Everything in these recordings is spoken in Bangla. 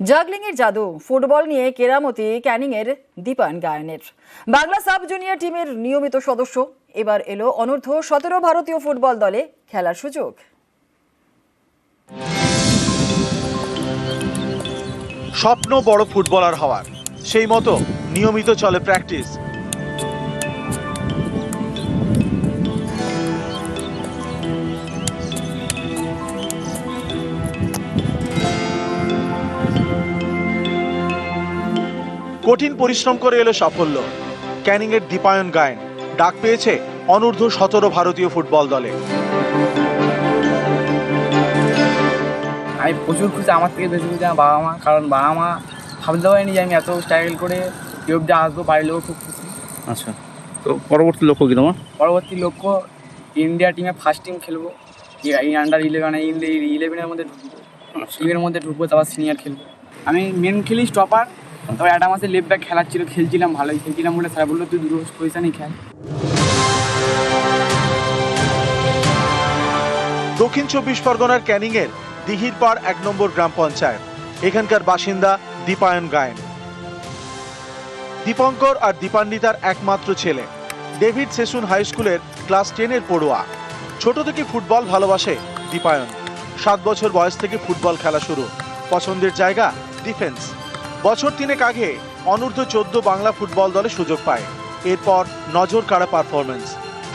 জাগলিং এর জাদু, ফুটবল নিয়ে কেরামতি ক্যানিং এর দীপায়ন গায়নের বাংলা সাব জুনিয়র টিমের নিয়মিত সদস্য, এবার এলো অনূর্ধ্ব সতেরো ভারতীয় ফুটবল দলে খেলার সুযোগ। স্বপ্ন বড় ফুটবলার হওয়ার, সেই মতো নিয়মিত চলে প্র্যাকটিস কঠিন পরিশ্রম করে এলো সাফল্য। ক্যানিং এর দীপায়ন গায়ন। ডাক পেয়েছে অনূর্ধ্ব সতেরো ভারতীয় ফুটবল দলে। আমি প্রচুর খুশি আমার থেকে বেশি খুশি আমার বাবা মা কারণ বাবা মা ভাবতে পারিনি যে আমি এত স্ট্রাগল করে এই অব্দি আসব বাড়ির লোক খুব খুশি। আচ্ছা। তো পরবর্তী লক্ষ্য কি তোমার? পরবর্তী লক্ষ্য ইন্ডিয়া টিমে ফার্স্ট টিম খেলব। এই আন্ডার ইলেভেন ইলেভেনের মধ্যে ঢুকবো। টিমের মধ্যে ঢুকবো তারপর সিনিয়র খেলব। আমি মেন খেলি স্টপার তবে একটা মাসে লেফট ব্যাক খেলার ছিল খেলছিলাম, ভালোই খেলছিলাম বলে স্যার বলল, তুই দুটো পজিশনই খেল। দক্ষিণ চব্বিশ পরগনার ক্যানিং এর দিঘির পাড় এক নম্বর গ্রাম পঞ্চায়েত। এখানকার বাসিন্দা দীপায়ন গায়েন। দীপঙ্কর আর দীপান্বিতার একমাত্র ছেলে, ডেভিড সেসুন হাই স্কুলের ক্লাস টেনের পড়ুয়া। ছোট থেকে ফুটবল ভালোবাসে দীপায়ন। সাত বছর বয়স থেকে ফুটবল খেলা শুরু। পছন্দের জায়গা ডিফেন্স। বছর তিনেক আগে অনূর্ধ্ব চোদ্দ বাংলা ফুটবল দলে সুযোগ পায়। এরপর নজর কাড়া পারফরমেন্স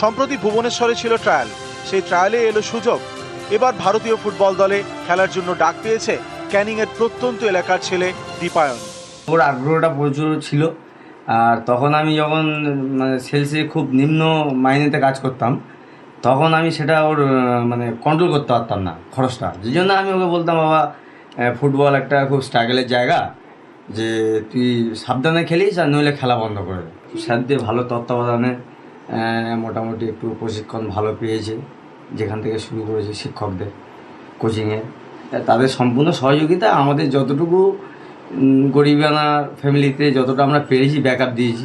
সম্প্রতি ভুবনেশ্বরে ছিল ট্রায়াল সেই ট্রায়ালে এলো সুযোগ। এবার ভারতীয় ফুটবল দলে খেলার জন্য ডাক পেয়েছে ক্যানিং এর প্রত্যন্ত এলাকার ছেলে দীপায়ন। ওর আগ্রহটা প্রচুর ছিল। আর তখন আমি যখন মানে সেলসে খুব নিম্ন মাইনেতে কাজ করতাম, তখন আমি সেটা ওর মানে কন্ট্রোল করতে পারতাম না খরচটা। যে জন্য আমি ওকে বলতাম, বাবা ফুটবল একটা খুব স্ট্রাগলের জায়গা। যে তুই সাবধানে খেলিস আর নইলে খেলা বন্ধ করে স্যারদের ভালো তত্ত্বাবধানে মোটামুটি একটু প্রশিক্ষণ ভালো পেয়েছে, যেখান থেকে শুরু করেছে শিক্ষকদের কোচিংয়ে তাদের সম্পূর্ণ সহযোগিতা, আমাদের যতটুকু গরিবানা ফ্যামিলিতে যতটা আমরা পেরেছি ব্যাকআপ দিয়েছি।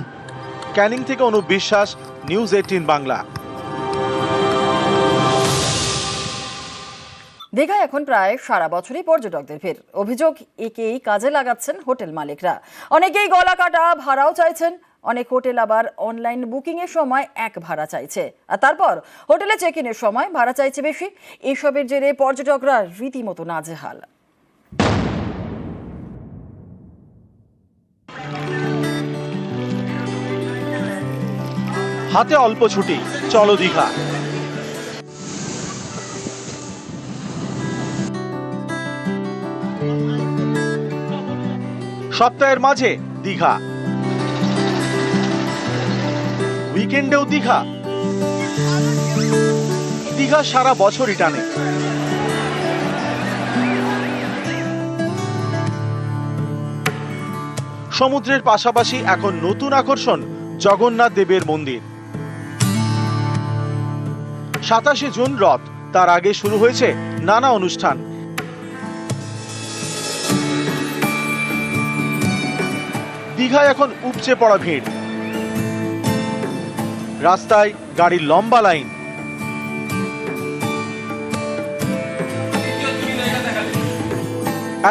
ক্যানিং থেকে অনুপ বিশ্বাস নিউজ এইটিন বাংলা। দীঘায় এখন প্রায় সারা বছরই পর্যটকদের ভিড়। অভিযোগ একেই কাজে লাগাচ্ছেন হোটেল মালিকরা। অনেকেই গলা কাটা, ভাড়াও চাইছেন। অনেক হোটেল আবার অনলাইন বুকিং এর সময় এক ভাড়া চাইছে। আর তারপর হোটেলে চেক ইনের সময় ভাড়া চাইছে বেশি। এসবের জেরে পর্যটকরা রীতিমতো নাজেহাল। হাতে অল্প ছুটি, চলো দীঘা। সপ্তাহের মাঝে দীঘা। উইকেন্ডেও দীঘা। দীঘা সারা বছরই টানে। সমুদ্রের পাশাপাশি এখন নতুন আকর্ষণ জগন্নাথ দেবের মন্দির। সাতাশে জুন রথ, তার আগে শুরু হয়েছে নানা অনুষ্ঠান। দীঘায় এখন উপচে পড়া ভিড়। রাস্তায় গাড়ির লম্বা লাইন।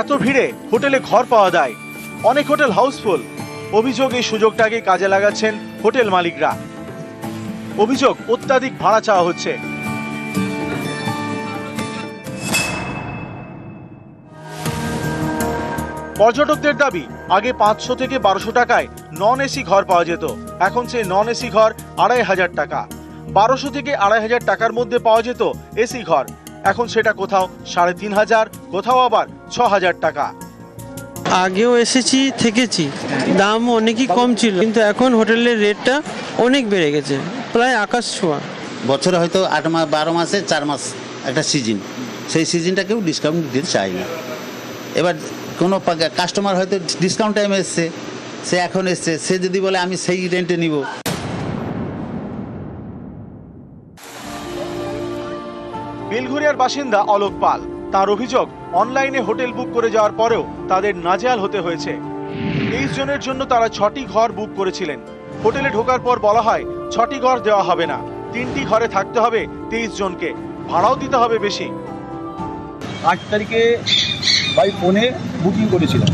এত ভিড়ে হোটেলে ঘর পাওয়া যায়। অনেক হোটেল হাউসফুল। অভিযোগ এই সুযোগটাকে কাজে লাগাচ্ছেন হোটেল মালিকরা। অভিযোগ অত্যাধিক ভাড়া চাওয়া হচ্ছে। পর্যটকদের দাবি আগে পাঁচশো থেকে বারোশো টাকায় নন এসি ঘর পাওয়া যেত। এখন সেই নন এসি ঘর আড়াই হাজার টাকা। বারোশো থেকে আড়াই হাজার টাকার মধ্যে পাওয়া যেত এসি ঘর। এখন সেটা কোথাও সাড়ে তিন হাজার কোথাও আবার ছ হাজার টাকা। আগেও এসেছি থেকেছি। দাম অনেকই কম ছিল কিন্তু এখন হোটেলের রেটটা অনেক বেড়ে গেছে প্রায় আকাশ ছোঁয়া। বছরে হয়তো আট মাস বারো মাসে চার মাস একটা সিজন সেই সিজনটা কেউ ডিসকাউন্ট দিতে চায় না। এবার কোনো কাস্টমার হয়তো ডিসকাউন্ট টাইমে এসছে সে এখন এসছে সে যদি বলে আমি সেই রেন্টে নিব। বেলঘরিয়ার বাসিন্দা অলোক পাল তার অভিযোগ অনলাইনে হোটেল বুক করে যাওয়ার পরেও তাদের নাজেহাল হতে হয়েছে। তেইশ জনের জন্য তারা ছটি ঘর বুক করেছিলেন। হোটেলে ঢোকার পর বলা হয় ছটি ঘর দেওয়া হবে না তিনটি ঘরে থাকতে হবে তেইশ জনকে ভাড়াও দিতে হবে বেশি। আট তারিখে বাই ফোনে বুকিং করেছিলাম।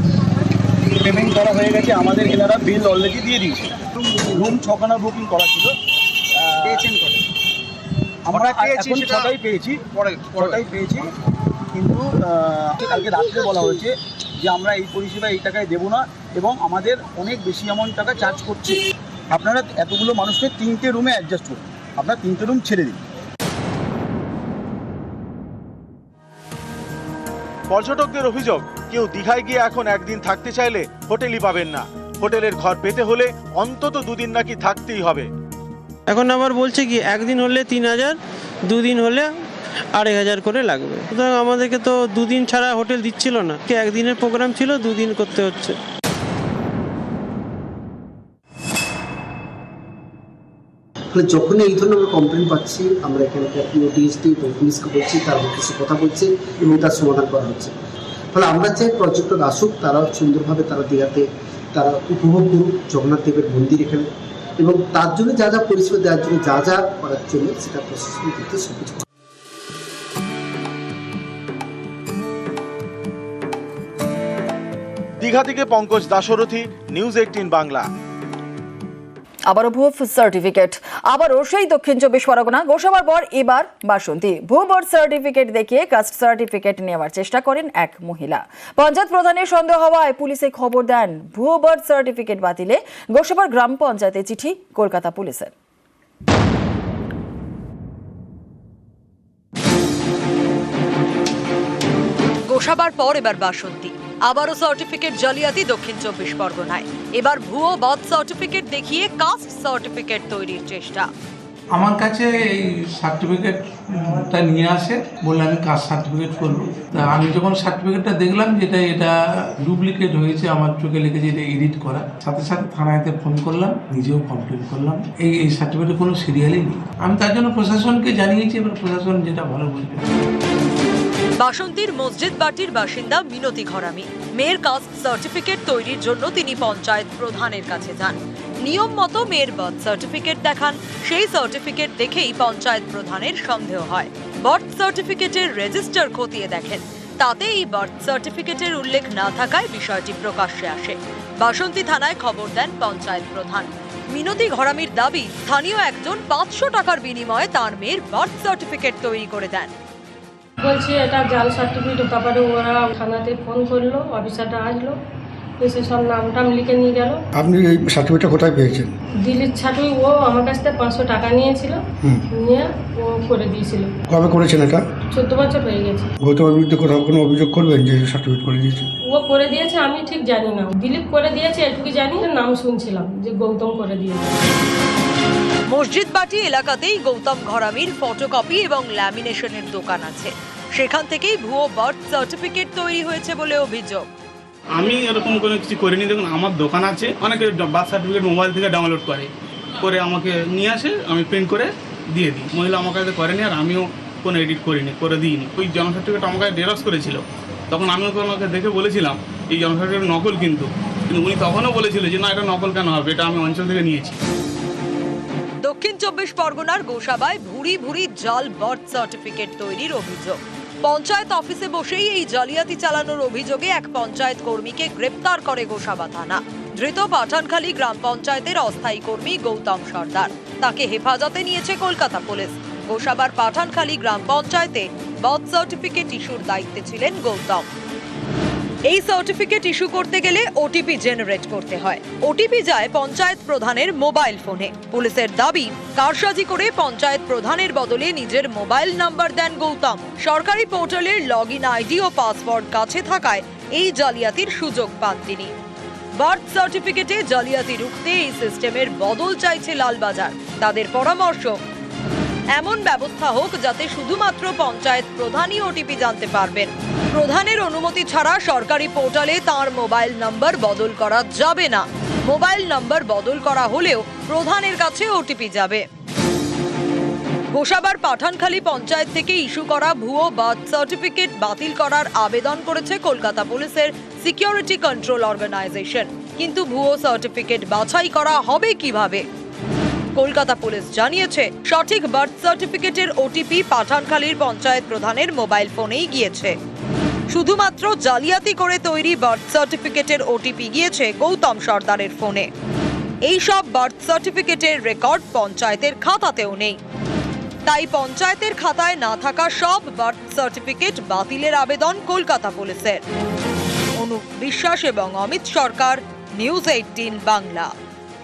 পেমেন্ট করা হয়ে গেছে আমাদের এনারা বিল অলরেডি দিয়ে দিয়েছে। রুম ছখানা বুকিং করা ছিল। পেয়েছেন আমরা এখন ছটাই পেয়েছি। ছটাই পেয়েছি। কিন্তু কালকে রাত্রে বলা হয়েছে যে আমরা এই পরিষেবা এই টাকায় দেবো না এবং আমাদের অনেক বেশি অ্যামাউন্ট টাকা চার্জ করছে। আপনারা এতগুলো মানুষকে তিনটে রুমে অ্যাডজাস্ট করুন। আপনার তিনটে রুম ছেড়ে দিন। পর্যটকদের অভিযোগ, কেউ দীঘায় গিয়ে এখন একদিন থাকতে চাইলে হোটেলই পাবেন না। হোটেলের ঘর পেতে হলে অন্তত দুদিন নাকি থাকতেই হবে। এখন আবার বলছে কি, একদিন হলে তিন হাজার, দুদিন হলে আড়াই হাজার করে লাগবে। সুতরাং আমাদেরকে তো দুদিন ছাড়া হোটেল দিচ্ছিল না। একদিনের প্রোগ্রাম ছিল, দুদিন করতে হচ্ছে। ফলে যখনই এই ধরনের আমরা কমপ্লেন পাচ্ছি, আমরা এখানকার ডিএসটি এবং পুলিশকে বলছি, তারা কিছু কথা বলছে এবং তার সমাধান করা হচ্ছে। ফলে আমরা চাই পর্যটক আসুক, তারা সুন্দরভাবে তারা দীঘাতে, তারা উপভোগ করুক, জগন্নাথ দেবের মন্দির এখানে। এবং তার জন্য যা যা পরিষেবা দেওয়ার জন্য, যা যা করার জন্য, সেটা প্রশাসন দিতে সব কিছু দীঘা থেকে পঙ্কজ দাশরথী নিউজ এইটিন বাংলা। আবারও ভুয়ো সার্টিফিকেট। আবারও সেই দক্ষিণ চব্বিশ পরগনা। গোসাবার পর এবার বাসন্তী। ভুয়ো বার্থ সার্টিফিকেট দেখিয়ে কাস্ট সার্টিফিকেট নেওয়ার চেষ্টা করেন এক মহিলা। পঞ্চায়েত প্রধানের সন্দেহ হওয়ায় পুলিশে খবর দেন, ভুয়ো সার্টিফিকেট বাতিলে গোসাবার গ্রাম পঞ্চায়েতে চিঠি কলকাতা পুলিশের। গোসাবার পর এবার বাসন্তী। আবারও সার্টিফিকেট জালিয়াতি দক্ষিণ চব্বিশ পরগনায়। এবার ভুয়ো বার্থ সার্টিফিকেট দেখিয়ে কাস্ট সার্টিফিকেট তৈরির চেষ্টা। আমার কাছে এই সার্টিফিকেটটা নিয়ে আসে বললে আমি কাস্ট সার্টিফিকেট করব। তা আমি যখন সার্টিফিকেটটা দেখলাম যেটা, এটা ডুপ্লিকেট হয়েছে, আমার চোখে লেগেছে এটা এডিট করা। সাথে সাথে থানাতে ফোন করলাম, নিজেও কমপ্লেন করলাম। এই এই সার্টিফিকেটের কোনো সিরিয়ালই নেই। আমি তার জন্য প্রশাসনকে জানিয়েছি, এবার প্রশাসন যেটা ভালো বুঝবে বাসন্তীর মসজিদ বাটির বাসিন্দা মিনতি ঘরামি। মেয়ের কাস্ট সার্টিফিকেট তৈরির জন্য তিনি পঞ্চায়েত প্রধানের কাছে যান। নিয়ম মতো মেয়ের বার্থ সার্টিফিকেট দেখান। সেই সার্টিফিকেট দেখেই পঞ্চায়েত প্রধানের সন্দেহ হয়। বার্থ সার্টিফিকেটের রেজিস্টার খতিয়ে দেখেন। তাতে এই বার্থ সার্টিফিকেটের উল্লেখ না থাকায় বিষয়টি প্রকাশ্যে আসে। বাসন্তী থানায় খবর দেন পঞ্চায়েত প্রধান। মিনতি ঘরামির দাবি, স্থানীয় একজন পাঁচশো টাকার বিনিময়ে তার মেয়ের বার্থ সার্টিফিকেট তৈরি করে দেন। বলছি এটা জাল সার্টিফিকেট তারপরে ওরা থানাতে ফোন করল অফিসারটা আসলো এসে সব নাম টাম লিখে নিয়ে গেল। আপনি এই সার্টিফিকেটটা কোথায় পেয়েছেন? দিল্লির ছাটুই ও আমার কাছ থেকে পাঁচশো টাকা নিয়েছিল নিয়ে ও করে দিয়েছিল। কবে করেছেন এটা? চোদ্দ বছর হয়ে গেছে। গৌতমের বিরুদ্ধে কোথাও কোনো অভিযোগ করবেন যে সার্টিফিকেট করে দিয়েছে? ও করে দিয়েছে আমি ঠিক জানি না। দিলীপ করে দিয়েছে এটুকু জানি নাম শুনছিলাম যে গৌতম করে দিয়েছে। মসজিদ বাটি এলাকাতেই গৌতম ঘরামির ফটোকপি এবং ল্যামিনেশনের দোকান আছে। সেখান থেকেই ভুয়ো বার্থ সার্টিফিকেট তৈরি হয়েছে বলে অভিযোগ। আমি এরকম কোনো কিছু করিনি। দেখুন, আমার দোকান আছে। অনেকে বার্থ সার্টিফিকেট মোবাইল থেকে ডাউনলোড করে। করে আমাকে নিয়ে আসে, আমি প্রিন্ট করে দিয়ে দিই। মহিলা আমার কাছে করেনি আর আমিও কোনো এডিট করিনি, করে দিইনি। ওই জন্ম সার্টিফিকেট আমার কাছে ডেরক্স করেছিল। তখন আমি ওকে ওনাকে দেখে বলেছিলাম, এই জন্ম সার্টিফিকেট নকল কিন্তু। কিন্তু উনি তখনও বলেছিল যে, না, এটা নকল কেন হবে? এটা আমি অঞ্চল থেকে নিয়েছি। দক্ষিণ চব্বিশ পরগনার গোসাবায় ভুরি ভুরি জাল বার্থ সার্টিফিকেট তৈরির অভিযোগ। পঞ্চায়েত অফিসে বসেই এই জালিয়াতি চালানোর অভিযোগে এক পঞ্চায়েত কর্মীকে গ্রেপ্তার করে গোসাবা থানা। ধৃত পাঠানখালী গ্রাম পঞ্চায়েতের অস্থায়ী কর্মী গৌতম সর্দার। তাকে হেফাজতে নিয়েছে কলকাতা পুলিশ। গোসাবার পাঠানখালী গ্রাম পঞ্চায়েতে বার্থ সার্টিফিকেট ইস্যুর দায়িত্বে ছিলেন গৌতম। এই সার্টিফিকেট ইস্যু করতে গেলে ওটিপি জেনারেট করতে হয়। ওটিপি যায় পঞ্চায়েত প্রধানের মোবাইল ফোনে পুলিশের দাবি, কারসাজি করে পঞ্চায়েত প্রধানের বদলে নিজের মোবাইল নাম্বার দেন গৌতম। সরকারি পোর্টালের লগ ইন আইডি ও পাসওয়ার্ড কাছে থাকায় এই জালিয়াতির সুযোগ পান তিনি। বার্থ সার্টিফিকেটে জালিয়াতি রুখতে এই সিস্টেমের বদল চাইছে লালবাজার। তাদের পরামর্শ, এমন ব্যবস্থা হোক যাতে শুধুমাত্র পঞ্চায়েত প্রধানই ওটিপি জানতে পারবেন। প্রধানের অনুমতি ছাড়া সরকারি পোর্টালে তার মোবাইল নাম্বার বদল করা যাবে না। মোবাইল নাম্বার বদল করা হলেও প্রধানের কাছে ওটিপি যাবে। গোসাবার পাঠানখালী পঞ্চায়েত থেকে ইস্যু করা ভুয়ো বার্থ সার্টিফিকেট বাতিল করার আবেদন করেছে কলকাতা পুলিশের সিকিউরিটি কন্ট্রোল অর্গানাইজেশন। কিন্তু ভুয়ো সার্টিফিকেট বাছাই করা হবে কীভাবে? কলকাতা পুলিশ জানিয়েছে, সঠিক বার্থ সার্টিফিকেটের ওটিপি পাঠানখালীর পঞ্চায়েত প্রধানের মোবাইল ফোনেই গিয়েছে। শুধুমাত্র জালিয়াতি করে তৈরি বার্থ সার্টিফিকেটের ওটিপি গিয়েছে গৌতম সর্দারের ফোনে। এই সব বার্থ সার্টিফিকেটের রেকর্ড পঞ্চায়েতের খাতাতেও নেই। তাই পঞ্চায়েতের খাতায় না থাকা সব বার্থ সার্টিফিকেট বাতিলের আবেদন কলকাতা পুলিশের। অনুপ বিশ্বাস এবং অমিত সরকার, নিউজ এইটিন বাংলা।